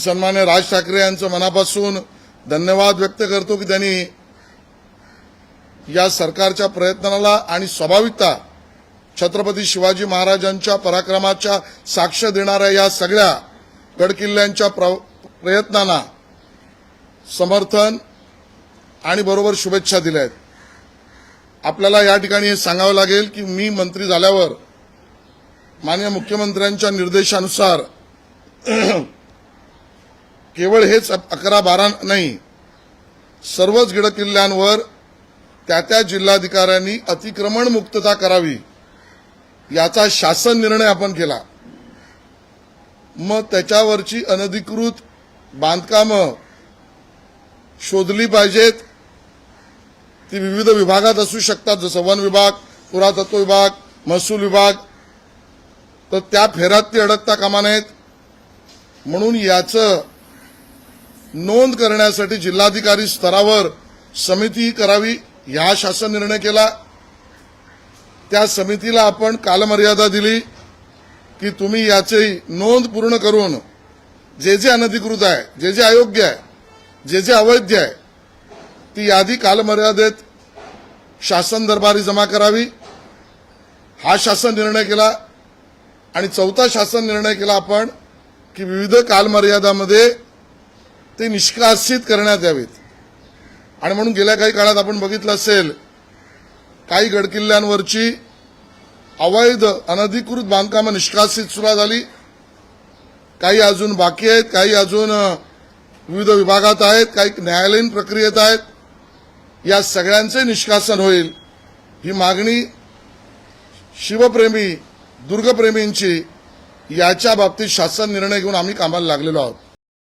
सन्मान्य राज ठाकरे यांचं मनापासून धन्यवाद व्यक्त करतो की त्यांनी या सरकारच्या प्रयत्नाला आणि स्वाभाविकता छत्रपती शिवाजी महाराजांच्या पराक्रमाच्या साक्ष देणाऱ्या या सगळ्या गडकिल्ल्यांच्या प्रयत्नांना समर्थन आणि बरोबर शुभेच्छा दिल्या आहेत. आपल्याला या ठिकाणी हे सांगावं लागेल की मी मंत्री झाल्यावर माननीय मुख्यमंत्र्यांच्या निर्देशानुसार केवळ हेच अकरा बारा नाही. सर्वच गड किल्ल्यांवर त्या त्या जिल्हाधिकाऱ्यांनी अतिक्रमण मुक्तता करावी याचा शासन निर्णय आपण केला. मग त्याच्यावरची अनधिकृत बांधकामं शोधली पाहिजेत. ती विविध विभागात असू शकतात जसं वन विभाग पुरातत्व विभाग महसूल विभाग. तर त्या फेऱ्यात ती अडकता कामा नयेत. म्हणून याचं नोंद करण्यासाठी जिल्हाधिकारी स्तरावर समिती करावी ह्या शासन निर्णय केला. त्या समितीला आपण कालमर्यादा दिली की तुम्ही याची नोंद पूर्ण करून जे जे अनधिकृत आहे जे जे अयोग्य आहे जे जे अवैध आहे ती यादी कालमर्यादेत शासन दरबारी जमा करावी. हा शासन निर्णय केला आणि चौथा शासन निर्णय केला आपण की विविध कालमर्यादामध्ये ते निष्कासित करण्यात यावेत. आणि म्हणून गेल्या काही काळात आपण बघितलं असेल काही गडकिल्ल्यांवरची अवैध अनधिकृत बांधकामं निष्कासित सुरुवात झाली. काही अजून बाकी आहेत काही अजून विविध विभागात आहेत काही न्यायालयीन प्रक्रियेत आहेत. या सगळ्यांचे निष्कासन होईल. ही मागणी शिवप्रेमी दुर्गप्रेमींची याच्या बाबतीत शासन निर्णय घेऊन आम्ही कामाला लागलेलो आहोत.